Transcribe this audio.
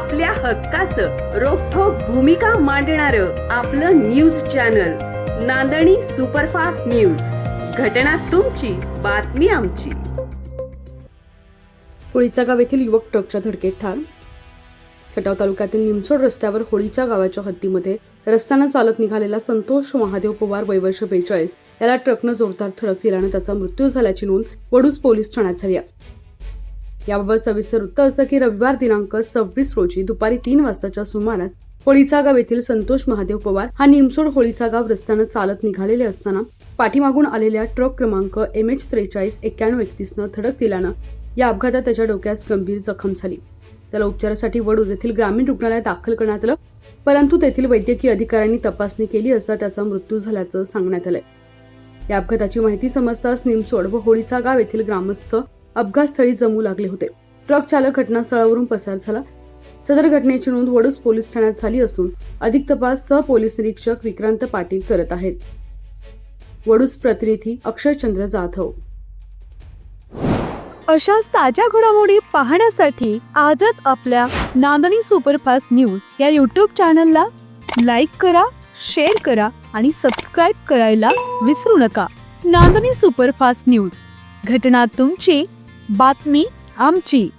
आपल्या हक्काचं रोखोक भूमिका मांडणार आपलं news channel Nandani superfast news. घटना तुमची बातमी आमची. होळीचा गाव येथील युवक ट्रकच्या धडकेत ठार. खटाव तालुक्यातील निमसोड रस्त्यावर होळीच्या गावाच्या हद्दीमध्ये रस्त्यानं चालत निघालेला संतोष महादेव पवार वयवर्ष बेचाळीस. याला ट्रकनं जोरदार धडक दिल्यानं त्याचा मृत्यू झाल्याची नोंद वडूज पोलीस ठाण्यात झाली आहे. याबाबत सविस्तर वृत्त असं की रविवार दिनांक सव्वीस रोजी दुपारी तीन वाजताच्या सुमारास होळीचा गाव येथील संतोष महादेव पवार हा निमसोड होळीचा गाव रस्त्यानं चालत निघालेले असताना पाठीमागून आलेल्या ट्रक क्रमांक एम एच त्रेचाळीस एक्क्याण्णव एकतीसनं धडक दिल्यानं या अपघातात त्याच्या डोक्यास गंभीर जखम झाली. त्याला उपचारासाठी वडूज येथील ग्रामीण रुग्णालयात दाखल करण्यात आलं परंतु तेथील वैद्यकीय अधिकाऱ्यांनी तपासणी केली असता त्याचा मृत्यू झाल्याचं सांगण्यात आलंय. या अपघाताची माहिती समजताच निमसोड व होळीचा गाव येथील ग्रामस्थ अपघातस्थळी जमू लागले होते. ट्रक चालक घटनास्थळावरून पसार झाला. सदर घटनेची नोंद वडूस पोलीस ठाण्यात झाली असून अधिक तपास सह पोलीस निरीक्षक विक्रांत पाटील करत आहेत. वडूस प्रतिनिधी अक्षयचंद्र जाधव. अशाच ताज्या घडामोडी पाहण्यासाठी आजच आपल्या नांदणी सुपरफास्ट न्यूज या यूट्यूब चॅनलला लाईक करा शेअर करा आणि सबस्क्राईब करायला विसरू नका. Nandani superfast news. घटना तुमची बातमी आमची.